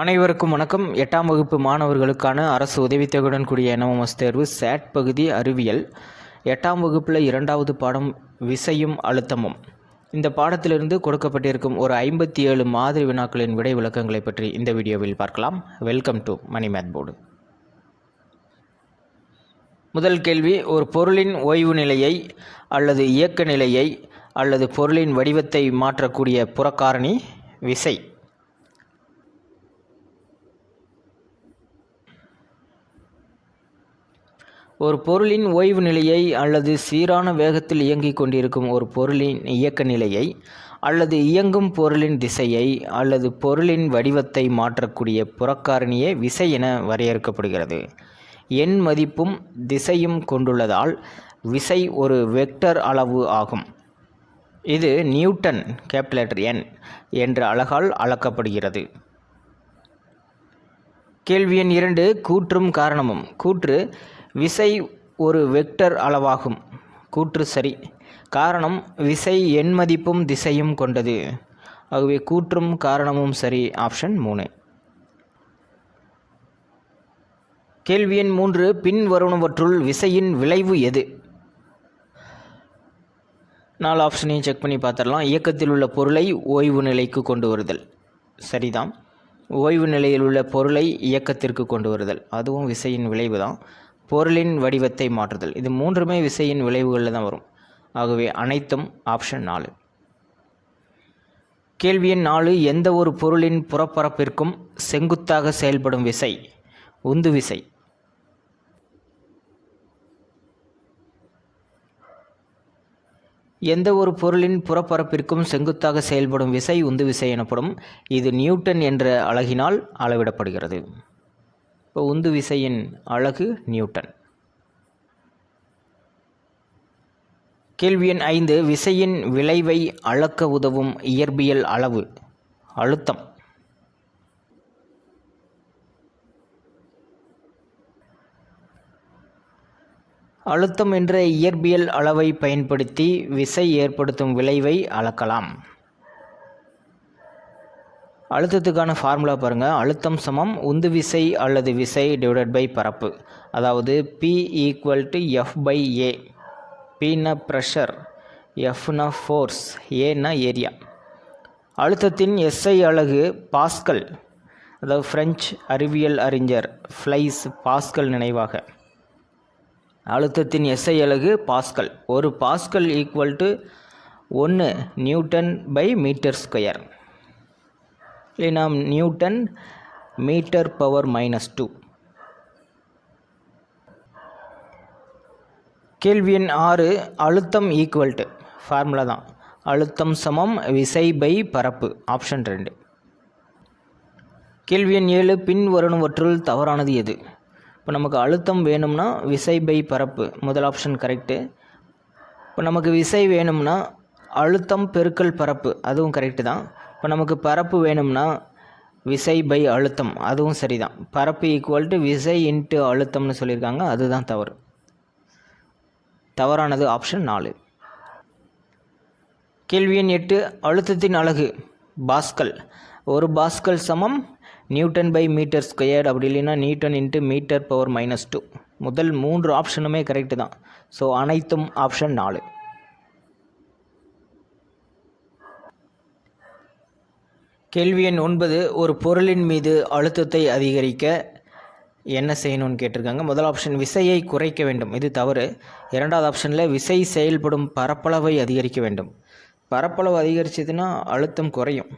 அனைவருக்கும் வணக்கம். எட்டாம் வகுப்பு மாணவர்களுக்கான அரசு உதவித்தொகையுடன் கூடிய என்எம்எஸ் தேர்வு சேட் பகுதி அறிவியல். எட்டாம் வகுப்பில் இரண்டாவது பாடம் விசையும் அழுத்தமும். இந்த பாடத்திலிருந்து கொடுக்கப்பட்டிருக்கும் ஒரு ஐம்பத்தி ஏழு மாதிரி வினாக்களின் விடை விளக்கங்களை பற்றி இந்த வீடியோவில் பார்க்கலாம். Welcome to Mani math board முதல் கேள்வி ஒரு பொருளின் ஓய்வு நிலையை அல்லது இயக்க நிலையை அல்லது பொருளின் வடிவத்தை மாற்றக்கூடிய புறக்காரணி விசை. ஒரு பொருளின் ஓய்வு நிலையை அல்லது சீரான வேகத்தில் இயங்கிக் கொண்டிருக்கும் ஒரு பொருளின் இயக்க நிலையை அல்லது இயங்கும் பொருளின் திசையை அல்லது பொருளின் வடிவத்தை மாற்றக்கூடிய புறக்காரணியே விசை என வரையறுக்கப்படுகிறது. எண் மதிப்பும் திசையும் கொண்டுள்ளதால் விசை ஒரு வெக்டர் அளவு ஆகும். இது நியூட்டன் கேப்லெட்டர் எண் என்ற அழகால் அளக்கப்படுகிறது. கேள்வி எண் இரண்டு கூற்றும் காரணமும். கூற்று விசை ஒரு வெக்டர் அளவாகும். கூற்று சரி. காரணம் விசை எண் மதிப்பும் திசையும் கொண்டது. ஆகவே கூற்றும் காரணமும் சரி. ஆப்ஷன் மூணு. கேள்வி எண் மூன்று பின்வருவனவற்றுள் விசையின் விளைவு எது? நாலு ஆப்ஷனையும் செக் பண்ணி பார்த்துடலாம். இயக்கத்தில் உள்ள பொருளை ஓய்வு நிலைக்கு கொண்டு வருதல். சரிதான். ஓய்வு நிலையில் உள்ள பொருளை இயக்கத்திற்கு கொண்டு வருதல். அதுவும் விசையின் விளைவு தான் பொருளின் வடிவத்தை மாற்றுதல். இது மூன்றுமே விசையின் விளைவுகளில் தான் வரும். ஆகவே அனைத்தும் ஆப்ஷன் நாலு. கேள்வி எண் நாலு எந்த ஒரு பொருளின் புறப்பரப்பிற்கும் செங்குத்தாக செயல்படும் விசை? உந்து விசை. எந்த ஒரு பொருளின் புறப்பரப்பிற்கும் செங்குத்தாக செயல்படும் விசை உந்து விசை எனப்படும். இது நியூட்டன் என்ற அழகினால் அளவிடப்படுகிறது. இப்போ உந்து விசையின் அழகு நியூட்டன். கேள்வி எண் ஐந்து விசையின் விளைவை அளக்க உதவும் இயற்பியல் அளவு அழுத்தம். அழுத்தம் என்ற இயற்பியல் அளவை பயன்படுத்தி விசை ஏற்படுத்தும் விளைவை அளக்கலாம். அழுத்தத்துக்கான ஃபார்முலா பாருங்கள் அழுத்தம் சமம் உந்து விசை அல்லது விசை டிவைடட் பை பரப்பு. அதாவது P equal to F by A பின்னா ப்ரெஷர் எஃப்னா ஃபோர்ஸ் ஏன்னா ஏரியா அழுத்தத்தின் எஸ்ஐ அலகு பாஸ்கல் அதாவது ஃப்ரெஞ்ச் அறிவியல் அறிஞர் ஃப்ளைஸ் பாஸ்கல் நினைவாக. அழுத்தத்தின் எஸ்ஐ அலகு பாஸ்கல் ஒரு பாஸ்கல் ஈக்குவல் டு ஒன்று நியூட்டன் பை மீட்டர் ஸ்கொயர் இல்லைனா newton metre power minus two கேள்வி எண் ஆறு அழுத்தம் ஈக்குவல்டு ஃபார்முலா தான். அழுத்தம் சமம் விசை பை பரப்பு. ஆப்ஷன் ரெண்டு. கேள்வி எண் ஏழு பின்வருணவற்றுள் தவறானது எது? இப்போ நமக்கு அழுத்தம் வேணும்னா விசை பை பரப்பு. முதல் ஆப்ஷன் கரெக்டு இப்போ நமக்கு விசை வேணும்னா அழுத்தம் பெருக்கல் பரப்பு. அதுவும் கரெக்டு தான். இப்போ நமக்கு பரப்பு வேணும்னா விசை பை அழுத்தம் அதுவும் சரிதான். பரப்பு ஈக்குவல் டு விசை இன்ட்டு அழுத்தம்னு சொல்லியிருக்காங்க அதுதான் தவறு. தவறானது ஆப்ஷன் நாலு. கேள்வி எண் எட்டு அழுத்தத்தின் அழகு பாஸ்கல். ஒரு பாஸ்கல் சமம் நியூட்டன் பை மீட்டர் ஸ்கொயர்டு. அப்படி இல்லைன்னா newton into metre power minus two முதல் மூன்று ஆப்ஷனுமே கரெக்டு தான். ஸோ அனைத்தும் ஆப்ஷன் நாலு. கேள்வி எண் ஒன்பது ஒரு பொருளின் மீது அழுத்தத்தை அதிகரிக்க என்ன செய்யணும்னு கேட்டிருக்காங்க. முதல் ஆப்ஷன் விசையை குறைக்க வேண்டும். இது தவறு. இரண்டாவது ஆப்ஷனில் விசை செயல்படும் பரப்பளவை அதிகரிக்க வேண்டும். பரப்பளவு அதிகரிச்சதுன்னா அழுத்தம் குறையும்.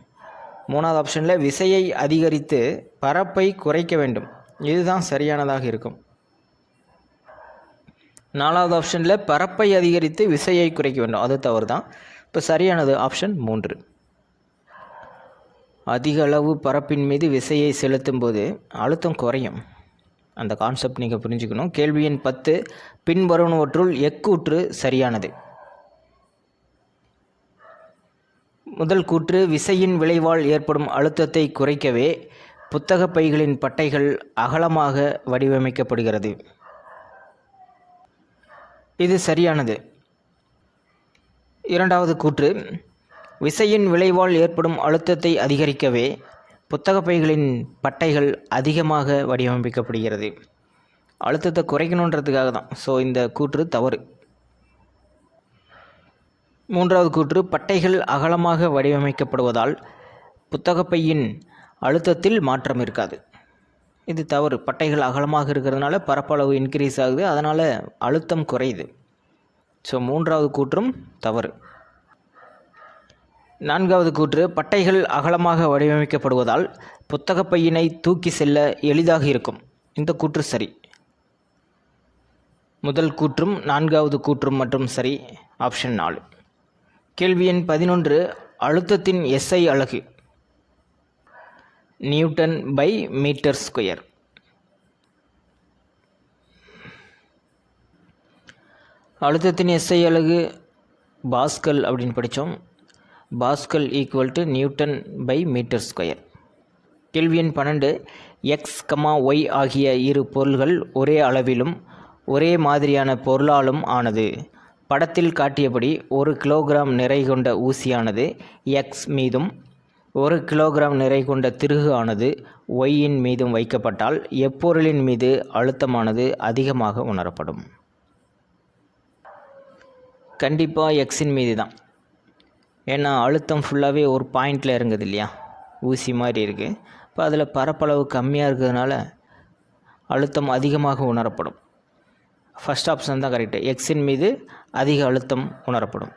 மூணாவது ஆப்ஷனில் விசையை அதிகரித்து பரப்பை குறைக்க வேண்டும். இதுதான் சரியானதாக இருக்கும். நாலாவது ஆப்ஷனில் பரப்பை அதிகரித்து விசையை குறைக்க வேண்டும். அது தவறு தான் இப்போ சரியானது ஆப்ஷன் மூன்று. அதிக அளவு பரப்பின் மீது விசையை செலுத்தும் போது அழுத்தம் குறையும். அந்த கான்செப்ட் நீங்கள் புரிஞ்சுக்கணும். கேள்வி எண் பத்து பின்வருவனவற்றுள் எக்கூற்று சரியானது. முதல் கூற்று விசையின் விளைவால் ஏற்படும் அழுத்தத்தை குறைக்கவே புத்தக பைகளின் பட்டைகள் அகலமாக வடிவமைக்கப்படுகிறது. இது சரியானது. இரண்டாவது கூற்று விசையின் விளைவால் ஏற்படும் அழுத்தத்தை அதிகரிக்கவே புத்தகப்பைகளின் பட்டைகள் அதிகமாக வடிவமைக்கப்படுகிறது. அழுத்தத்தை குறைக்கணுன்றதுக்காக தான். ஸோ இந்த கூற்று தவறு. மூன்றாவது கூற்று பட்டைகள் அகலமாக வடிவமைக்கப்படுவதால் புத்தகப்பையின் அழுத்தத்தில் மாற்றம் இருக்காது. இது தவறு. பட்டைகள் அகலமாக இருக்கிறதுனால பரப்பளவு இன்க்ரீஸ் ஆகுது. அதனால் அழுத்தம் குறையுது. ஸோ மூன்றாவது கூற்றும் தவறு. நான்காவது கூற்று பட்டைகள் அகலமாக வடிவமைக்கப்படுவதால் புத்தகப் பையினை தூக்கி செல்ல எளிதாக இருக்கும். இந்த கூற்று சரி. முதல் கூற்றும் நான்காவது கூற்றும் மற்றும் சரி. ஆப்ஷன் நாலு. கேள்வி எண் பதினொன்று அழுத்தத்தின் எஸ்ஐ அலகு நியூட்டன் பை மீட்டர் ஸ்கொயர். அழுத்தத்தின் எஸ்ஐ அலகு பாஸ்கல் அப்படின்னு படித்தோம். Pascal equal to newton by metre square கேள்வி எண் பன்னெண்டு எக்ஸ் கமா ஒய் ஆகிய இரு பொருள்கள் ஒரே அளவிலும் ஒரே மாதிரியான பொருளாலும் ஆனது. படத்தில் காட்டியபடி ஒரு கிலோகிராம் நிறை கொண்ட ஊசியானது எக்ஸ் மீதும் ஒரு கிலோகிராம் நிறை கொண்ட திருகு ஆனது ஒய்யின் மீதும் வைக்கப்பட்டால் எப்பொருளின் மீது அழுத்தமானது அதிகமாக உணரப்படும். கண்டிப்பாக எக்ஸின் மீது தான் ஏன்னா அழுத்தம் ஃபுல்லாகவே ஒரு பாயிண்டில் இறங்குது இல்லையா ஊசி மாதிரி இருக்குது இப்போ அதில் பரப்பளவு கம்மியாக இருக்கிறதுனால அழுத்தம் அதிகமாக உணரப்படும். ஃபஸ்ட் ஆப்ஷன் தான் கரெக்டு எக்ஸின் மீது அதிக அழுத்தம் உணரப்படும்.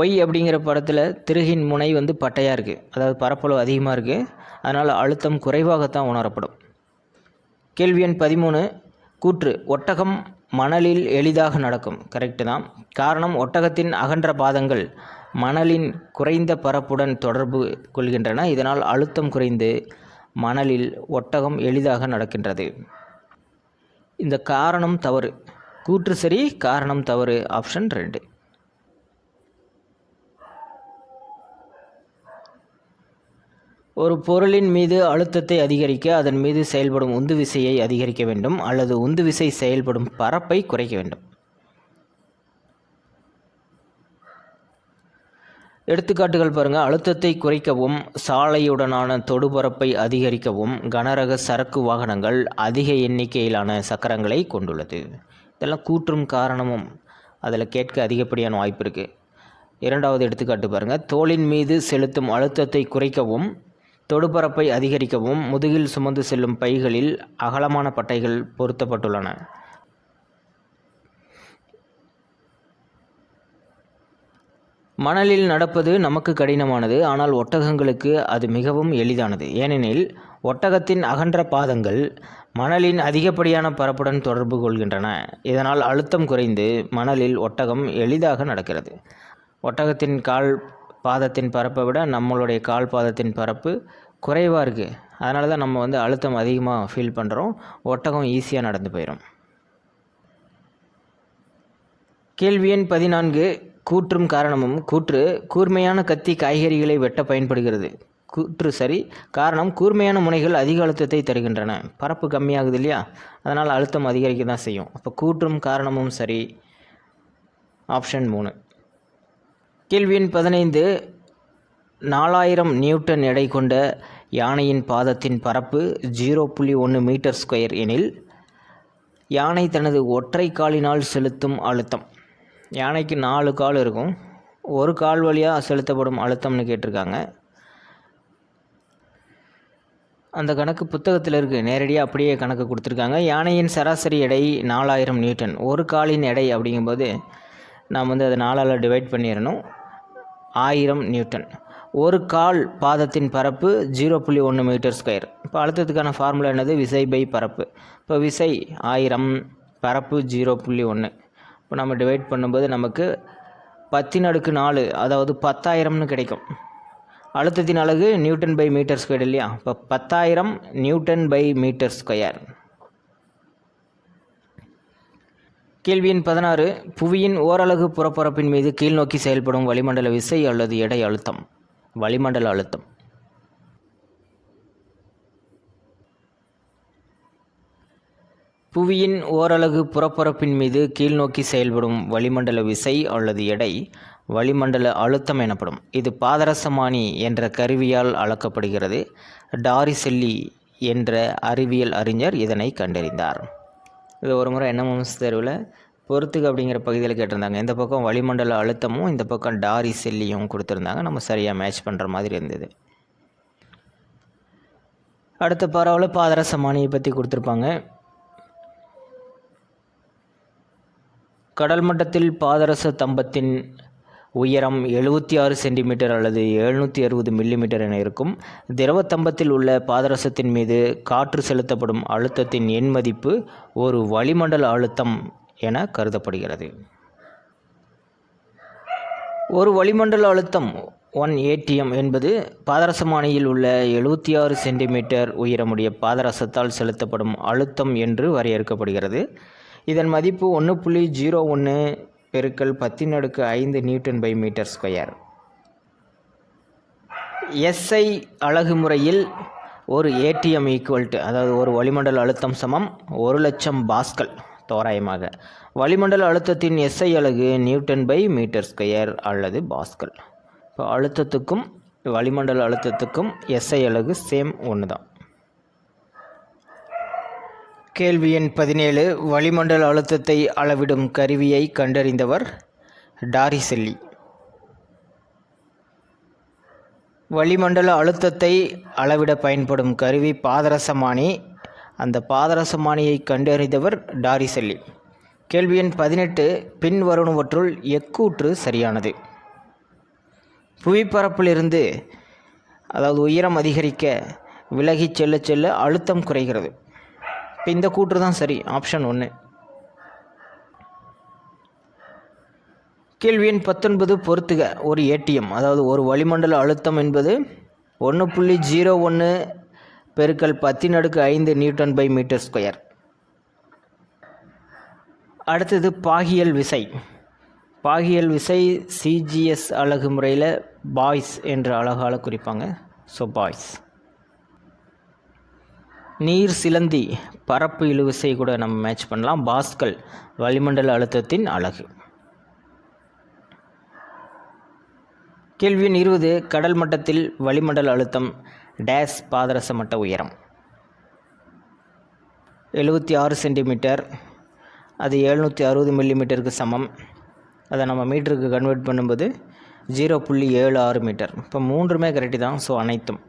ஒய் அப்படிங்கிற படத்தில் திருகின் முனை வந்து பட்டையாக இருக்குது அதாவது பரப்பளவு அதிகமாக இருக்குது அதனால் அழுத்தம் குறைவாகத்தான் உணரப்படும். கேள்வி எண் பதிமூணு கூற்று ஒட்டகம் மணலில் எளிதாக நடக்கும். கரெக்டு தான். காரணம் ஒட்டகத்தின் அகன்ற பாதங்கள் மணலின் குறைந்த பரப்புடன் தொடர்பு கொள்கின்றன. இதனால் அழுத்தம் குறைந்து மணலில் ஒட்டகம் எளிதாக நடக்கின்றது. இந்த காரணம் தவறு. கூற்று சரி காரணம் தவறு ஆப்ஷன் ரெண்டு. ஒரு பொருளின் மீது அழுத்தத்தை அதிகரிக்க அதன் மீது செயல்படும் உந்து விசையை அதிகரிக்க வேண்டும் அல்லது உந்து விசை செயல்படும் பரப்பை குறைக்க வேண்டும். எடுத்துக்காட்டுகள் பாருங்கள் அழுத்தத்தை குறைக்கவும் சாலையுடனான தொடுபரப்பை அதிகரிக்கவும் கனரக சரக்கு வாகனங்கள் அதிக எண்ணிக்கையிலான சக்கரங்களை கொண்டுள்ளது. இதெல்லாம் கூற்றும் காரணமும் அதில் கேட்க அதிகப்படியான வாய்ப்பு இருக்குது இரண்டாவது எடுத்துக்காட்டு பாருங்கள் தோளின் மீது செலுத்தும் அழுத்தத்தை குறைக்கவும் தொடுபரப்பை அதிகரிக்கவும் முதுகில் சுமந்து செல்லும் பைகளில் அகலமான பட்டைகள் பொருத்தப்பட்டுள்ளன. மணலில் நடப்பது நமக்கு கடினமானது ஆனால் ஒட்டகங்களுக்கு அது மிகவும் எளிதானது. ஏனெனில் ஒட்டகத்தின் அகன்ற பாதங்கள் மணலின் அதிகப்படியான பரப்புடன் தொடர்பு கொள்கின்றன. இதனால் அழுத்தம் குறைந்து மணலில் ஒட்டகம் எளிதாக நடக்கிறது. ஒட்டகத்தின் கால் பாதத்தின் பரப்பை விட நம்மளுடைய கால் பாதத்தின் பரப்பு குறைவாக இருக்குது அதனால தான் நம்ம வந்து அழுத்தம் அதிகமாக ஃபீல் பண்ணுறோம் ஒட்டகம் ஈஸியாக நடந்து போயிடும் கேள்வி எண் பதினான்கு. கூற்றும் காரணமும் கூற்று கூர்மையான கத்தி காய்கறிகளை வெட்ட பயன்படுகிறது. கூற்று சரி காரணம் கூர்மையான முனைகள் அதிக அழுத்தத்தை தருகின்றன. பரப்பு கம்மியாகுது இல்லையா? அதனால் அழுத்தம் அதிகரிக்க தான் செய்யும். அப்போ கூற்றும் காரணமும் சரி. ஆப்ஷன் மூணு. கேள்வியின் பதினைந்து நாலாயிரம் நியூட்டன் எடை கொண்ட யானையின் பாதத்தின் பரப்பு ஜீரோ புள்ளி ஒன்று மீட்டர் ஸ்கொயர் எனில் யானை தனது ஒற்றை காலினால் செலுத்தும் அழுத்தம். யானைக்கு நாலு கால் இருக்கும். ஒரு கால் வழியாக செலுத்தப்படும் அழுத்தம்னு கேட்டிருக்காங்க. அந்த கணக்கு புத்தகத்தில் இருக்குது நேரடியாக அப்படியே கணக்கு கொடுத்துருக்காங்க. யானையின் சராசரி எடை நாலாயிரம் நியூட்டன். ஒரு காலின் எடை அப்படிங்கும்போது நாம் வந்து அதை நாலால் டிவைட் பண்ணிடணும். ஆயிரம் நியூட்டன். ஒரு கால் பாதத்தின் பரப்பு ஜீரோ புள்ளி ஒன்று மீட்டர் ஸ்கொயர். இப்போ அழுத்தத்துக்கான ஃபார்முலா என்னது? விசை பை பரப்பு. இப்போ விசை ஆயிரம் பரப்பு ஜீரோ புள்ளி ஒன்று. இப்போ நம்ம டிவைட் பண்ணும்போது நமக்கு பத்தின் அடுக்கு நாலு அதாவது பத்தாயிரம்னு கிடைக்கும். அழுத்தத்தின் அழகு நியூட்டன் பை மீட்டர் ஸ்கொயர் இல்லையா? இப்போ பத்தாயிரம் நியூட்டன் பை மீட்டர் ஸ்கொயர். கேள்வியின் பதினாறு புவியின் ஓரலகு புறப்பரப்பின் மீது கீழ்நோக்கி செயல்படும் வளிமண்டல விசை அல்லது எடை அழுத்தம். வளிமண்டல அழுத்தம். புவியின் ஓரலகு புறப்பரப்பின் மீது கீழ்நோக்கி செயல்படும் வளிமண்டல விசை அல்லது எடை வளிமண்டல அழுத்தம் எனப்படும். இது பாதரசமானி என்ற கருவியால் அளக்கப்படுகிறது. டாரிசெல்லி என்ற அறிவியல் அறிஞர் இதனை கண்டறிந்தார். இது ஒரு முறை என்எம்எம்எஸ் தேர்வில்? பொறுத்துக்கு அப்படிங்கிற பகுதியில் கேட்டிருந்தாங்க. இந்த பக்கம் வளிமண்டல அழுத்தமும் இந்த பக்கம் டாரி செல்லியும் கொடுத்துருந்தாங்க. நம்ம சரியாக மேட்ச் பண்ணுற மாதிரி இருந்தது. அடுத்த பரவாயில்ல பாதரச மானியை பற்றி கொடுத்துருப்பாங்க. கடல் மட்டத்தில் பாதரச தம்பத்தின் உயரம் எழுபத்தி ஆறு சென்டிமீட்டர் அல்லது எழுநூற்றி அறுபது மில்லிமீட்டர் என இருக்கும். திரவத்தம்பத்தில் உள்ள பாதரசத்தின் மீது காற்று செலுத்தப்படும் அழுத்தத்தின் எண் மதிப்பு ஒரு வளிமண்டல அழுத்தம் என கருதப்படுகிறது. ஒரு வளிமண்டல அழுத்தம் ஒன் ஏடிஎம் என்பது பாதரசமானியில் உள்ள எழுபத்தி ஆறு சென்டிமீட்டர் உயரமுடைய பாதரசத்தால் செலுத்தப்படும் அழுத்தம் என்று வரையறுக்கப்படுகிறது. இதன் மதிப்பு ஒன்று புள்ளி ஜீரோ ஒன்று பெருக்கல் பத்தின் அடுக்கு ஐந்து newton by metre square. SI அழகு முறையில் ஒரு ஏடிஎம் ஈக்குவல் டு அதாவது ஒரு வளிமண்டல அழுத்தம் சமம் ஒரு லட்சம் பாஸ்கல் தோராயமாக. வளிமண்டல அழுத்தத்தின் எஸ்ஐ அழகு நியூட்டன் பை மீட்டர் ஸ்கொயர் அல்லது பாஸ்கல். இப்போ அழுத்தத்துக்கும் வளிமண்டல அழுத்தத்துக்கும் எஸ்ஐ அலகு சேம் ஒன்று தான் கேள்வி எண் பதினேழு வளிமண்டல அழுத்தத்தை அளவிடும் கருவியை கண்டறிந்தவர் டாரிசெல்லி. வளிமண்டல அழுத்தத்தை அளவிட பயன்படும் கருவி பாதரசமானி. அந்த பாதரசமானியை கண்டறிந்தவர் டாரிசெல்லி. கேள்வி எண் பதினெட்டு பின்வருணவற்றுள் எக்கூற்று சரியானது. புவிப்பரப்பிலிருந்து அதாவது உயரம் அதிகரிக்க விலகிச் செல்ல செல்ல அழுத்தம் குறைகிறது. இப்போ இந்த கூற்று தான் சரி ஆப்ஷன் ஒன்று கேள்வி எண் பத்தொன்பது பொறுத்துக. ஒரு ஏடிஎம் அதாவது ஒரு வளிமண்டல அழுத்தம் என்பது ஒன்று புள்ளி ஜீரோ ஒன்று பெருக்கல் பத்தின் அடுக்கு ஐந்து நியூட்டன் பை மீட்டர் ஸ்கொயர். அடுத்தது பாகியல் விசை. பாகியல் விசை சிஜிஎஸ் அழகு முறையில் பாய்ஸ் என்ற அழகால் குறிப்பாங்க. ஸோ பாய்ஸ் நீர் சிலந்தி பரப்பு இழுவிசை கூட நம்ம மேட்ச் பண்ணலாம். பாஸ்கல் வளிமண்டல அழுத்தத்தின் அழகு கேள்வி எண் இருபது கடல் மட்டத்தில் வளிமண்டல அழுத்தம் டேஸ் பாதரச மட்ட உயரம். எழுபத்தி ஆறு சென்டிமீட்டர் அது எழுநூற்றி அறுபது மில்லிமீட்டருக்கு சமம். அதை நம்ம மீட்டருக்கு கன்வெர்ட் பண்ணும்போது ஜீரோ புள்ளி ஏழு ஆறு மீட்டர் இப்போ மூன்றுமே கரெக்டு தான். ஸோ அனைத்தும்.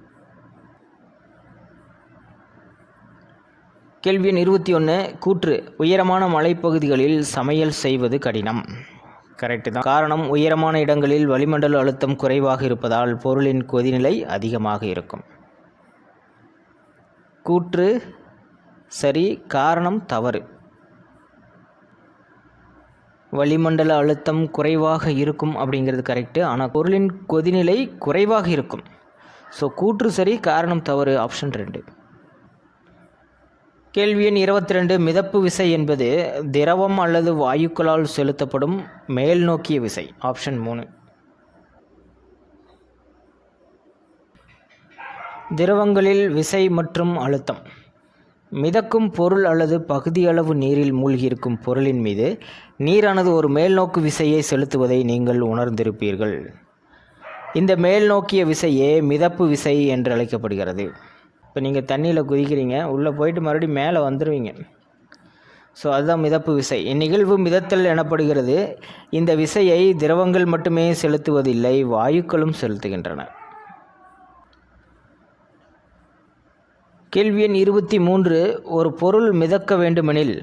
கேள்வி எண் இருபத்தி ஒன்று கூற்று உயரமான மலைப்பகுதிகளில் சமையல் செய்வது கடினம். கரெக்டு தான். காரணம் உயரமான இடங்களில் வளிமண்டல அழுத்தம் குறைவாக இருப்பதால் பொருளின் கொதிநிலை அதிகமாக இருக்கும். கூற்று சரி காரணம் தவறு. வளிமண்டல அழுத்தம் குறைவாக இருக்கும் அப்படிங்கிறது கரெக்டு ஆனால் பொருளின் கொதிநிலை குறைவாக இருக்கும். ஸோ கூற்று சரி காரணம் தவறு ஆப்ஷன் ரெண்டு. கேள்வி எண் இருபத்தி ரெண்டு மிதப்பு விசை என்பது திரவம் அல்லது வாயுக்களால் செலுத்தப்படும் மேல் நோக்கிய விசை ஆப்ஷன் மூணு. திரவங்களில் விசை மற்றும் அழுத்தம். மிதக்கும் பொருள் அல்லது பகுதியளவு நீரில் மூழ்கியிருக்கும் பொருளின் மீது நீரானது ஒரு மேல்நோக்கு விசையை செலுத்துவதை நீங்கள் உணர்ந்திருப்பீர்கள். இந்த மேல்நோக்கிய விசையே மிதப்பு விசை என்று அழைக்கப்படுகிறது. இப்போ நீங்கள் தண்ணியில் குதிக்கிறீங்க உள்ளே போயிட்டு மறுபடியும் மேலே வந்துடுவீங்க ஸோ அதுதான் மிதப்பு விசை. இந்நிகழ்வு மிதத்தல் எனப்படுகிறது. இந்த விசையை திரவங்கள் மட்டுமே செலுத்துவதில்லை வாயுக்களும் செலுத்துகின்றன. கேள்வி எண் இருபத்தி மூன்று. ஒரு பொருள் மிதக்க வேண்டுமெனில்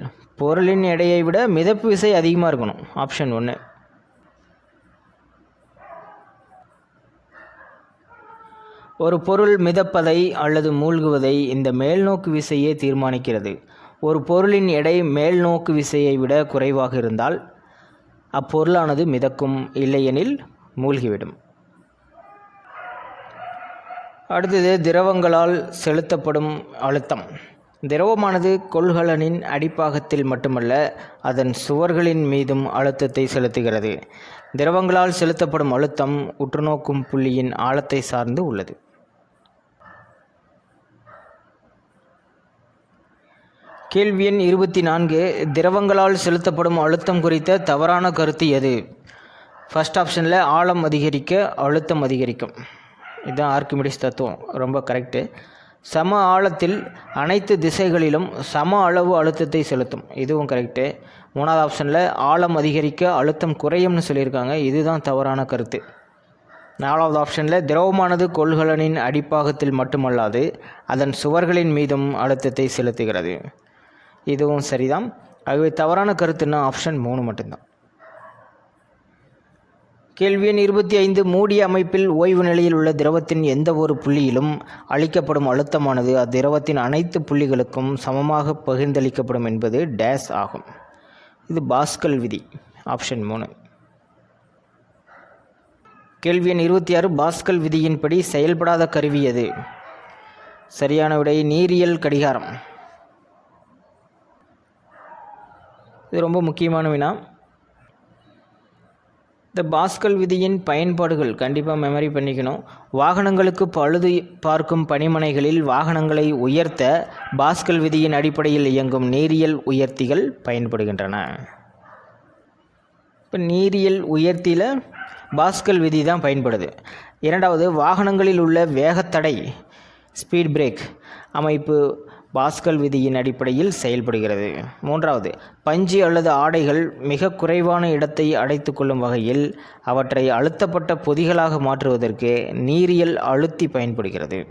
பொருளின் எடையை விட மிதப்பு விசை அதிகமாக இருக்கணும். ஆப்ஷன் ஒன்று ஒரு பொருள் மிதப்பதை அல்லது மூழ்குவதை இந்த மேல்நோக்கு விசையே தீர்மானிக்கிறது. ஒரு பொருளின் எடை மேல்நோக்கு விசையை விட குறைவாக இருந்தால் அப்பொருளானது மிதக்கும் இல்லையெனில் மூழ்கிவிடும். அடுத்தது திரவங்களால் செலுத்தப்படும் அழுத்தம். திரவமானது கொள்கலனின் அடிப்பாகத்தில் மட்டுமல்ல அதன் சுவர்களின் மீதும் அழுத்தத்தை செலுத்துகிறது. திரவங்களால் செலுத்தப்படும் அழுத்தம் உற்றுநோக்கும் புள்ளியின் ஆழத்தை சார்ந்து உள்ளது. கேள்வி எண் இருபத்தி நான்கு திரவங்களால் செலுத்தப்படும் அழுத்தம் குறித்த தவறான கருத்து எது? ஃபஸ்ட் ஆப்ஷனில் ஆழம் அதிகரிக்க அழுத்தம் அதிகரிக்கும். இதுதான் ஆர்கிமிடிஸ் தத்துவம். ரொம்ப கரெக்டு சம ஆழத்தில் அனைத்து திசைகளிலும் சம அளவு அழுத்தத்தை செலுத்தும். இதுவும் கரெக்டு மூணாவது ஆப்ஷனில் ஆழம் அதிகரிக்க அழுத்தம் குறையும்னு சொல்லியிருக்காங்க. இதுதான் தவறான கருத்து. நாலாவது ஆப்ஷனில் திரவமானது கொள்கலனின் அடிப்பாகத்தில் மட்டுமல்லாது அதன் சுவர்களின் மீதும் அழுத்தத்தை செலுத்துகிறது. இதுவும் சரிதான். ஆகவே தவறான கருத்துன்னா ஆப்ஷன் மூணு மட்டும்தான். கேள்வி எண் இருபத்தி ஐந்து மூடிய அமைப்பில் ஓய்வு நிலையில் உள்ள திரவத்தின் எந்த ஒரு புள்ளியிலும் அளிக்கப்படும் அழுத்தமானது அத்திரவத்தின் அனைத்து புள்ளிகளுக்கும் சமமாக பகிர்ந்தளிக்கப்படும் என்பது டேஸ் ஆகும். இது பாஸ்கல் விதி ஆப்ஷன் மூணு. கேள்வி எண் இருபத்தி ஆறு பாஸ்கல் விதியின்படி செயல்படாத கருவி எது? சரியான விடை நீரியல் கடிகாரம். இது ரொம்ப முக்கியமான வினா. இந்த பாஸ்கல் விதியின் பயன்பாடுகள் கண்டிப்பாக மெமரி பண்ணிக்கணும். வாகனங்களுக்கு பழுது பார்க்கும் பணிமனைகளில் வாகனங்களை உயர்த்த பாஸ்கல் விதியின் அடிப்படையில் இயங்கும் நீரியல் உயர்த்திகள் பயன்படுகின்றன. இப்போ நீரியல் உயர்த்தியில் பாஸ்கல் விதி தான் பயன்படுது. இரண்டாவது வாகனங்களில் உள்ள வேகத்தடை ஸ்பீட் பிரேக் அமைப்பு பாஸ்கல் விதியின் அடிப்படையில் செயல்படுகிறது. மூன்றாவது பஞ்சு அல்லது ஆடைகள் மிக குறைவான இடத்தை அடைத்து கொள்ளும் வகையில் அவற்றை அழுத்தப்பட்ட பொதிகளாக மாற்றுவதற்கு நீரியல் அழுத்தி பயன்படுகிறது.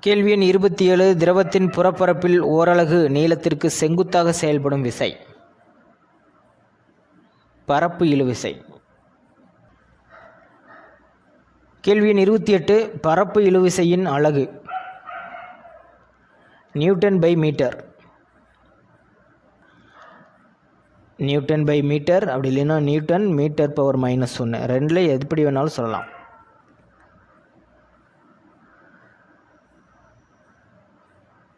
கேள்வி எண் இருபத்தி ஏழு திரவத்தின் புறப்பரப்பில் ஓரலகு நீளத்திற்கு செங்குத்தாக செயல்படும் விசை. பரப்பு இழுவிசை. கேள்வி எண் இருபத்தி எட்டு பரப்பு இழுவிசையின் அலகு newton by metre. Newton by metre அப்படி இல்லைன்னா நியூட்டன் மீட்டர் பவர் மைனஸ் ஒன்று ரெண்டில் எப்படி வேணாலும் சொல்லலாம்.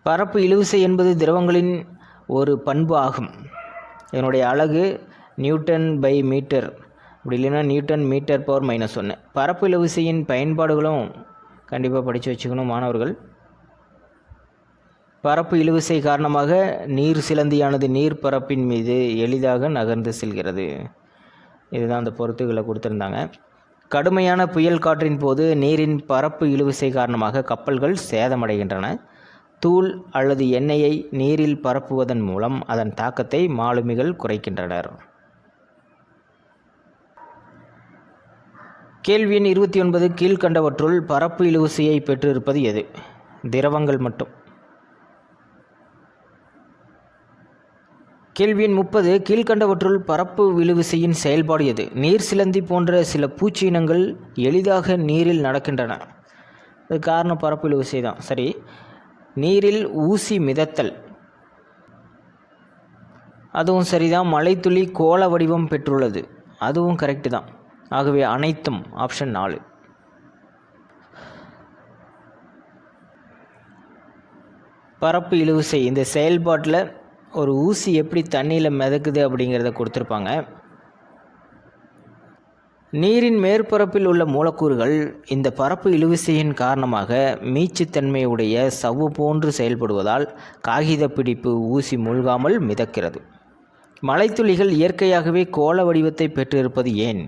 பரப்பு இழுவிசை என்பது திரவங்களின் ஒரு பண்பு ஆகும். இதனுடைய அலகு நியூட்டன் பை மீட்டர். அப்படி இல்லைன்னா நியூட்டன் மீட்டர் பவர் மைனஸ் ஒன்று பரப்பு இழுவிசையின் பயன்பாடுகளும் கண்டிப்பாக படித்து வச்சுக்கணும் மாணவர்கள். பரப்பு இழுவிசை காரணமாக நீர் சிலந்தியானது நீர் பரப்பின் மீது எளிதாக நகர்ந்து செல்கிறது. இதுதான் அந்த பொறுத்துகளை கொடுத்துருந்தாங்க. கடுமையான புயல் காற்றின் போது நீரின் பரப்பு இழுவிசை காரணமாக கப்பல்கள் சேதமடைகின்றன. தூள் அல்லது எண்ணெயை நீரில் பரப்புவதன் மூலம் அதன் தாக்கத்தை மாலுமிகள் குறைக்கின்றனர். கேள்வி எண் இருபத்தி ஒன்பது கீழ்கண்டவற்றுள் பரப்பு இழுவிசையை பெற்றிருப்பது எது? திரவங்கள் மட்டும். கேள்வி எண் முப்பது கீழ்கண்டவற்றுள் பரப்பு விழுவிசையின் செயல்பாடு எது? நீர் சிலந்தி போன்ற சில பூச்சி இனங்கள் எளிதாக நீரில் நடக்கின்றன. அது காரணம் பரப்பு இழுவிசை தான். சரி. நீரில் ஊசி மிதத்தல். அதுவும் சரிதான். மலைத்துளி கோள வடிவம் பெற்றுள்ளது. அதுவும் கரெக்டு தான். ஆகவே அனைத்தும் ஆப்ஷன் நாலு. பரப்பு இழுவிசை இந்த செயல்பாட்டில் ஒரு ஊசி எப்படி தண்ணியில் மிதக்குது அப்படிங்கிறத கொடுத்துருப்பாங்க. நீரின் மேற்பரப்பில் உள்ள மூலக்கூறுகள் இந்த பரப்பு இழுவிசையின் காரணமாக மீச்சுத்தன்மையுடைய சவ்வு போன்று செயல்படுவதால் காகித பிடிப்பு ஊசி மூழ்காமல் மிதக்கிறது. மலைத்துளிகள் இயற்கையாகவே கோள வடிவத்தை பெற்றிருப்பது ஏன்?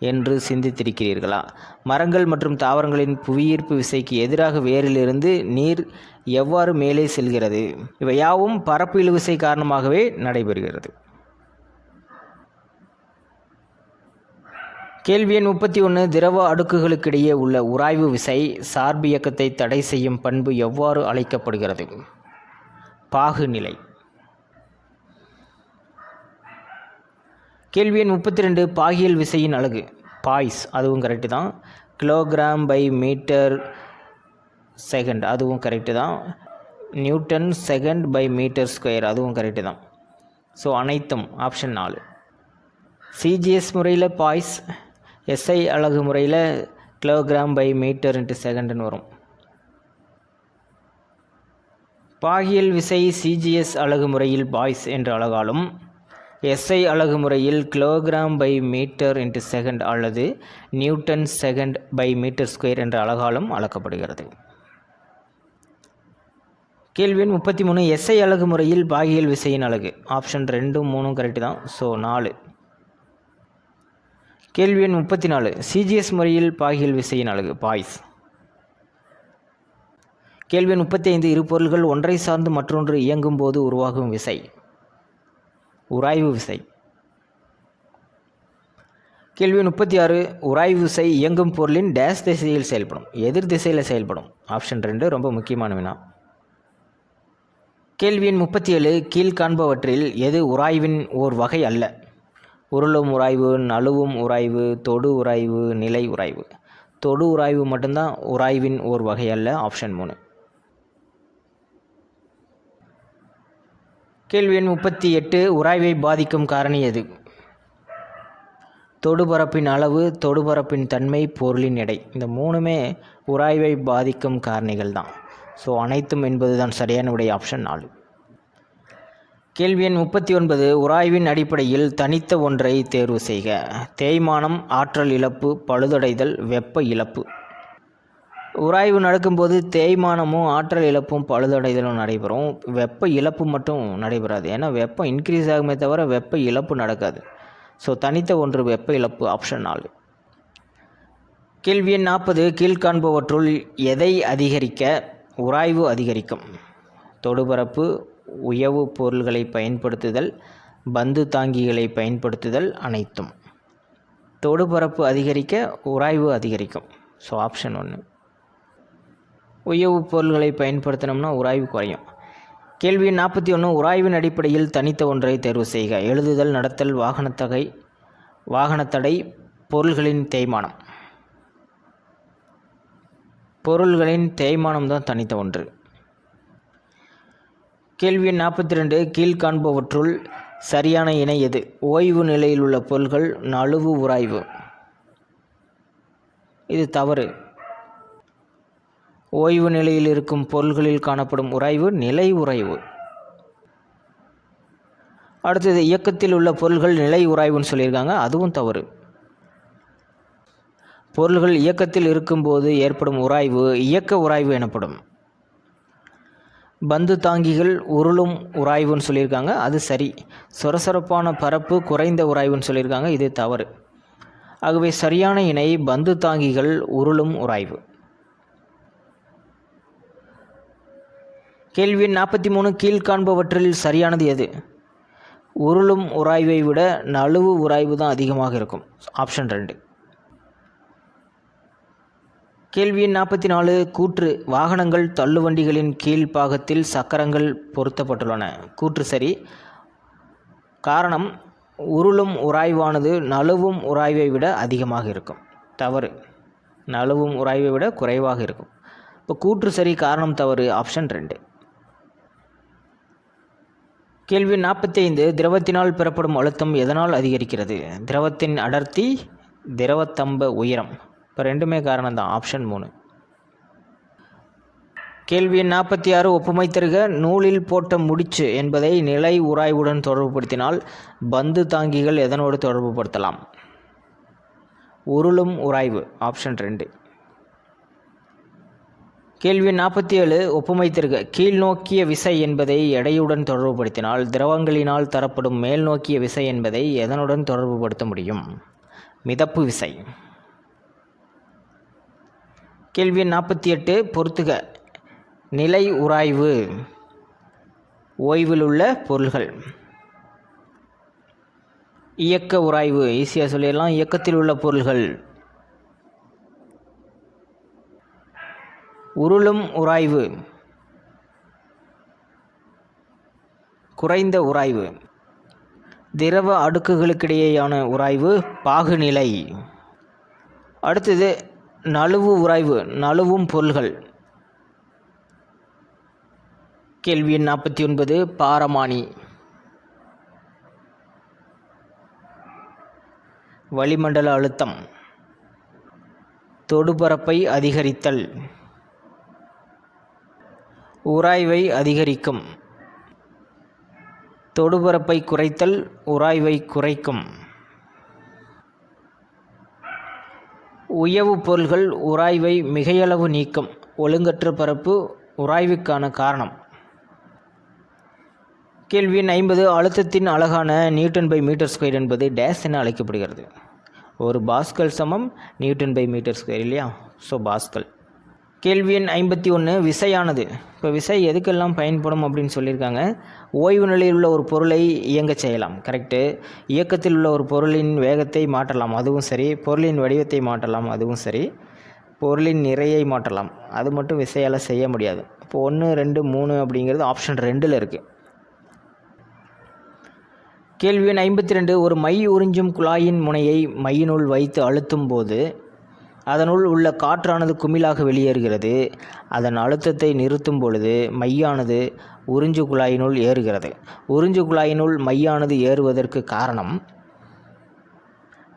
என்று சிந்தித்திருக்கிறீர்களா? மரங்கள் மற்றும் தாவரங்களின் புவியீர்ப்பு விசைக்கு எதிராக வேரிலிருந்து நீர் எவ்வாறு மேலே செல்கிறது? இவை யாவும் பரப்பு இழுவிசை காரணமாகவே நடைபெறுகிறது. கேள்வி எண் முப்பத்தி ஒன்று திரவ அடுக்குகளுக்கிடையே உள்ள உராய்வு விசை சார்பியக்கத்தை தடை செய்யும் பண்பு எவ்வாறு அழைக்கப்படுகிறது? பாகுநிலை. கேள்வி எண் முப்பத்தி ரெண்டு பாகியல் விசையின் அழகு பாய்ஸ் அதுவும் கரெக்டு தான். கிலோகிராம் பை மீட்டர் செகண்ட் அதுவும் கரெக்டு தான். Newton second by metre square அதுவும் கரெக்டு தான். ஸோ அனைத்தும் ஆப்ஷன் நாலு. சிஜிஎஸ் முறையில் பாய்ஸ் எஸ்ஐ அழகு முறையில் கிலோகிராம் பை மீட்டர் இன்ட்டு செகண்டுன்னு வரும். பாகியல் விசை சிஜிஎஸ் அழகு முறையில் பாய்ஸ் என்ற அழகாலும் எஸ்ஐ அலகு முறையில் kilogram by metre into second அல்லது newton second by metre square என்ற அழகாலும் அளக்கப்படுகிறது. கேள்வி எண் முப்பத்தி மூணு. எஸ்ஐ அலகு முறையில் பாகியல் விசையின் அழகு. ஆப்ஷன் ரெண்டும் மூணும் கரெக்டு தான். ஸோ நாலு. கேள்வி எண் முப்பத்தி நாலு. சிஜிஎஸ் முறையில் பாகியல் விசையின் அழகு. பாய்ஸ். கேள்வி எண் முப்பத்தி ஐந்து. இரு பொருள்கள் ஒன்றை சார்ந்து மற்றொன்று இயங்கும் போது உருவாகும் விசை. உராய்வு விசை. கேள்வி முப்பத்தி ஆறு உராய்வு விசை இயங்கும் பொருளின் டேஸ் திசையில் செயல்படும். எதிர் திசையில் செயல்படும். ஆப்ஷன் ரெண்டு ரொம்ப முக்கியமான வினா கேள்வி எண் முப்பத்தி ஏழு கீழ்காண்பவற்றில் எது உராய்வின் ஓர் வகை அல்ல? உருளும் உராய்வு நழுவும் உராய்வு தொடு உராய்வு நிலை உராய்வு. தொடு உராய்வு மட்டும்தான் உராய்வின் ஓர் வகை அல்ல ஆப்ஷன் மூணு. கேள்வி எண் முப்பத்தி எட்டு உராய்வை பாதிக்கும் காரணி எது? தொடுபரப்பின் அளவு தொடுபரப்பின் தன்மை பொருளின் எடை. இந்த மூணுமே உராய்வை பாதிக்கும் காரணிகள் தான். ஸோ அனைத்தும் என்பது தான் சரியான உடைய ஆப்ஷன் நாலு. கேள்வி எண் முப்பத்தி ஒன்பது உராய்வின் அடிப்படையில் தனித்த ஒன்றை தேர்வு செய்க. தேய்மானம் ஆற்றல் இழப்பு பழுதடைதல் வெப்ப இழப்பு. உராய்வு நடக்கும்போது தேய்மானமும் ஆற்றல் இழப்பும் பழுதடைதலும் நடைபெறும். வெப்ப இழப்பு மட்டும் நடைபெறாது. ஏன்னா வெப்பம் இன்க்ரீஸ் ஆகுமே தவிர வெப்ப இழப்பு நடக்காது. ஸோ தனித்த ஒன்று வெப்ப இழப்பு ஆப்ஷன் நாலு. கேள்வி எண் நாற்பது கீழ்காண்பவற்றுள் எதை அதிகரிக்க உராய்வு அதிகரிக்கும்? தொடுபரப்பு உயவு பொருள்களை பயன்படுத்துதல் பந்து தாங்கிகளை பயன்படுத்துதல் அனைத்தும். தொடுபரப்பு அதிகரிக்க உராய்வு அதிகரிக்கும். ஸோ ஆப்ஷன் ஒன்று. உயவு பொருள்களை பயன்படுத்தினோம்னா உராய்வு குறையும். கேள்வி நாற்பத்தி ஒன்று உராய்வின் அடிப்படையில் தனித்த ஒன்றை தேர்வு செய்க. எழுதுதல் நடத்தல் வாகனத்தகை வாகனத்தடை பொருள்களின் தேய்மானம். பொருள்களின் தேய்மானம் தான் தனித்த ஒன்று. கேள்வி நாற்பத்தி ரெண்டு கீழ்காண்பவற்றுள் சரியான இணை எது? ஓய்வு நிலையில் உள்ள பொருள்கள் நழுவு உராய்வு. இது தவறு. ஓய்வு நிலையில் இருக்கும் பொருள்களில் காணப்படும் உராய்வு நிலை உராய்வு. அடுத்தது இயக்கத்தில் உள்ள பொருள்கள் நிலை உராய்வுன்னு சொல்லியிருக்காங்க. அதுவும் தவறு. பொருள்கள் இயக்கத்தில் இருக்கும்போது ஏற்படும் உராய்வு இயக்க உராய்வு எனப்படும். பந்து தாங்கிகள் உருளும் உராய்வுன்னு சொல்லியிருக்காங்க. அது சரி. சொரசொரப்பான பரப்பு குறைந்த உராய்வுன்னு சொல்லியிருக்காங்க. இது தவறு. ஆகவே சரியான இணை பந்து தாங்கிகள் உருளும் உராய்வு. கேள்வி நாற்பத்தி மூணு கீழ்காண்பவற்றில் சரியானது எது? உருளும் உராய்வை விட நழுவு உராய்வு தான் அதிகமாக இருக்கும். ஆப்ஷன் ரெண்டு. கேள்வி நாற்பத்தி நாலு கூற்று வாகனங்கள் தள்ளுவண்டிகளின் கீழ் பாகத்தில் சக்கரங்கள் பொருத்தப்பட்டுள்ளன. கூற்று சரி. காரணம் உருளும் உராய்வானது நழுவும் உராய்வை விட அதிகமாக இருக்கும். தவறு. நழுவும் உராய்வை விட குறைவாக இருக்கும். இப்போ கூற்று சரி காரணம் தவறு ஆப்ஷன் ரெண்டு. கேள்வி நாற்பத்தைந்து திரவத்தினால் பெறப்படும் அழுத்தம் எதனால் அதிகரிக்கிறது? திரவத்தின் அடர்த்தி திரவத்தம்ப உயரம். இப்போ ரெண்டுமே காரணம் தான் ஆப்ஷன் மூணு. கேள்வி நாற்பத்தி ஆறு ஒப்புமை தருக. நூலில் போட்ட முடிச்சு என்பதை நிலை உராய்வுடன் தொடர்புபடுத்தினால் பந்து தாங்கிகள் எதனோடு தொடர்புபடுத்தலாம்? உருளும் உராய்வு ஆப்ஷன் ரெண்டு. கேள்வி நாற்பத்தி ஏழு ஒப்புமை கீழ்நோக்கிய விசை என்பதை எடையுடன் தொடர்புபடுத்தினால் திரவங்களினால் தரப்படும் மேல் நோக்கிய விசை என்பதை எதனுடன் தொடர்புபடுத்த முடியும்? மிதப்பு விசை. கேள்வி நாற்பத்தி எட்டு பொறுத்துக. நிலை உராய்வு. ஓய்வில் உள்ள பொருள்கள். இயக்க உராய்வு. ஈஸியாக சொல்லிடலாம். இயக்கத்தில் உள்ள பொருள்கள். உருளும் உராய்வு. குறைந்த உராய்வு. திரவ அடுக்குகளுக்கிடையேயான உராய்வு பாகுநிலை. அடுத்தது நழுவு உராய்வு நழுவும் பொருள்கள். கேள்வி எண் நாற்பத்தி ஒன்பது பாரமானி வளிமண்டல அழுத்தம். தொடுபரப்பை அதிகரித்தல். உராய்வை அதிகரிக்கும். தொடுபரப்பை குறைத்தல் உராய்வை குறைக்கும். உயவு பொருள்கள் உராய்வை மிகையளவு நீக்கும். ஒழுங்கற்ற பரப்பு உராய்வுக்கான காரணம். கேள்வி ஐம்பது அழுத்தத்தின் அழகான நியூட்டன் பை மீட்டர் ஸ்கொயர் என்பது டேஸ் என அழைக்கப்படுகிறது. ஒரு பாஸ்கல் சமம் நியூட்டன் பை மீட்டர் ஸ்கொயர் இல்லையா? So pascal. கேள்வி எண் ஐம்பத்தி ஒன்று விசையானது. இப்போ விசை எதுக்கெல்லாம் பயன்படும் அப்படின்னு சொல்லியிருக்காங்க. ஓய்வு நிலையில் உள்ள ஒரு பொருளை இயங்கச் செய்யலாம். கரெக்டு இயக்கத்தில் உள்ள ஒரு பொருளின் வேகத்தை மாற்றலாம். அதுவும் சரி. பொருளின் வடிவத்தை மாற்றலாம். அதுவும் சரி. பொருளின் நிறையை மாற்றலாம். அது மட்டும் விசையால் செய்ய முடியாது. இப்போ ஒன்று ரெண்டு மூணு அப்படிங்கிறது ஆப்ஷன் ரெண்டில் இருக்குது கேள்வி எண் ஐம்பத்தி ரெண்டு ஒரு மை உறிஞ்சும் குழாயின் முனையை மையினுள் வைத்து அழுத்தும் போது அதனுள் உள்ள காற்றானது குமிழாக வெளியேறுகிறது. அதன் அழுத்தத்தை நிறுத்தும் பொழுது மையானது உறிஞ்சு குழாயினுள் ஏறுகிறது. உறிஞ்சு குழாயினுள் மையானது ஏறுவதற்கு காரணம்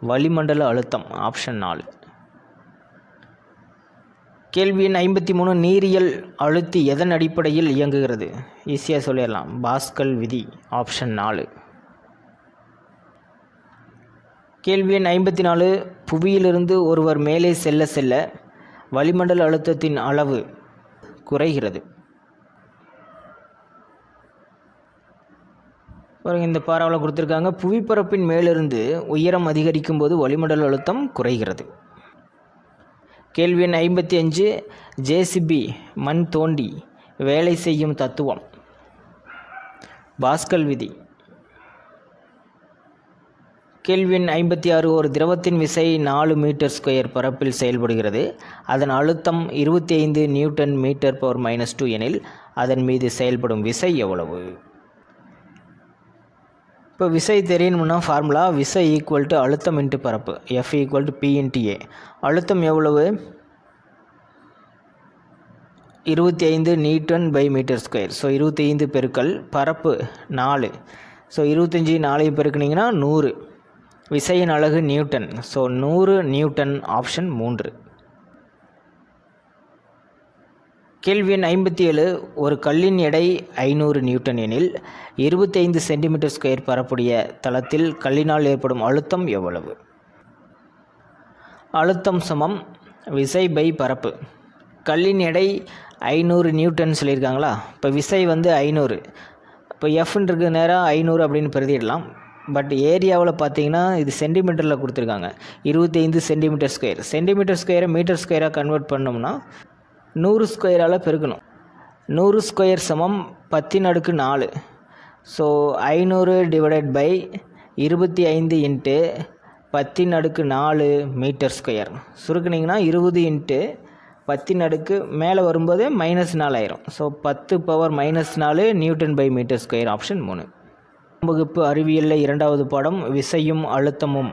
வளிமண்டல அழுத்தம் ஆப்ஷன் நாலு. கேள்வி எண் ஐம்பத்தி மூணு நீரியல் அழுத்தி எதன் அடிப்படையில் இயங்குகிறது? ஈஸியாக சொல்லிடலாம். பாஸ்கல் விதி ஆப்ஷன் நாலு. கேள்வி எண் ஐம்பத்தி நாலு புவியிலிருந்து ஒருவர் மேலே செல்ல செல்ல வளிமண்டல அழுத்தத்தின் அளவு குறைகிறது. இந்த பாராவில் கொடுத்துருக்காங்க. புவிப்பரப்பின் மேலிருந்து உயரம் அதிகரிக்கும் போது வளிமண்டல அழுத்தம் குறைகிறது. கேள்வி எண் ஐம்பத்தி அஞ்சு. ஜேசிபி மண் தோண்டி வேலை செய்யும் தத்துவம். பாஸ்கல் விதி. கேள்வி ஐம்பத்தி ஆறு ஒரு திரவத்தின் விசை நாலு மீட்டர் ஸ்கொயர் பரப்பில் செயல்படுகிறது. அதன் அழுத்தம் இருபத்தி ஐந்து newton metre power minus two எனில் அதன் மீது செயல்படும் விசை எவ்வளவு? இப்போ விசை தெரியணும்னா ஃபார்முலா விசை ஈக்குவல் டு அழுத்தம் இன்ட்டு பரப்பு. F equal to P into A அழுத்தம் எவ்வளவு? இருபத்தி ஐந்து newton by metre square so இருபத்தி ஐந்து பெருக்கல் பரப்பு நாலு. ஸோ இருபத்தஞ்சி நாலையும் பெருக்குனிங்கன்னா நூறு. விசையின் அழகு நியூட்டன். ஸோ நூறு நியூட்டன் ஆப்ஷன் மூன்று. கேள்வி எண் ஐம்பத்தி ஏழு ஒரு கல்லின் எடை ஐநூறு நியூட்டன் எனில் இருபத்தைந்து சென்டிமீட்டர் ஸ்கொயர் பரப்புடைய தளத்தில் கல்லினால் ஏற்படும் அழுத்தம் எவ்வளவு? அழுத்தம் சமம் விசை பை பரப்பு. கல்லின் எடை ஐநூறு நியூட்டன் சொல்லியிருக்காங்களா? இப்போ விசை வந்து ஐநூறு. இப்போ எஃப்ன்றது நேராக ஐநூறு அப்படின்னு பிரதிடலாம் பட் ஏரியாவில் பார்த்தீங்கன்னா இது சென்டிமீட்டரில் கொடுத்துருக்காங்க. இருபத்தி ஐந்து சென்டிமீட்டர் ஸ்கொயர். சென்டிமீட்டர் ஸ்கொயரை மீட்டர் ஸ்கொயராக கன்வெர்ட் பண்ணோம்னா நூறு ஸ்கொயரால் பெருக்கணும் நூறு ஸ்கொயர் சமம் பத்தின் அடுக்கு நாலு. ஸோ ஐநூறு டிவைடட் பை இருபத்தி ஐந்து இன்ட்டு பத்தின் அடுக்கு நாலு மீட்டர் ஸ்கொயர் சுருக்குனிங்கன்னா இருபது இன்ட்டு பத்தின் அடுக்கு மேலே வரும்போது மைனஸ் நாலு ஸோ பத்து பவர் மைனஸ் நாலு newton by metre square option மூணு. வகுப்பு அறிவியலில் இரண்டாவது பாடம் விசையும் அழுத்தமும்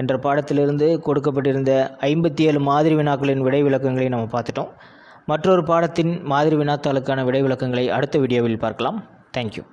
என்ற பாடத்திலிருந்து கொடுக்கப்பட்டிருந்த ஐம்பத்தி ஏழு மாதிரி வினாக்களின் விடை விளக்கங்களை நம்ம பார்த்துட்டோம். மற்றொரு பாடத்தின் மாதிரி வினாத்தாளுக்கான விடை விளக்கங்களை அடுத்த வீடியோவில் பார்க்கலாம். தேங்க்யூ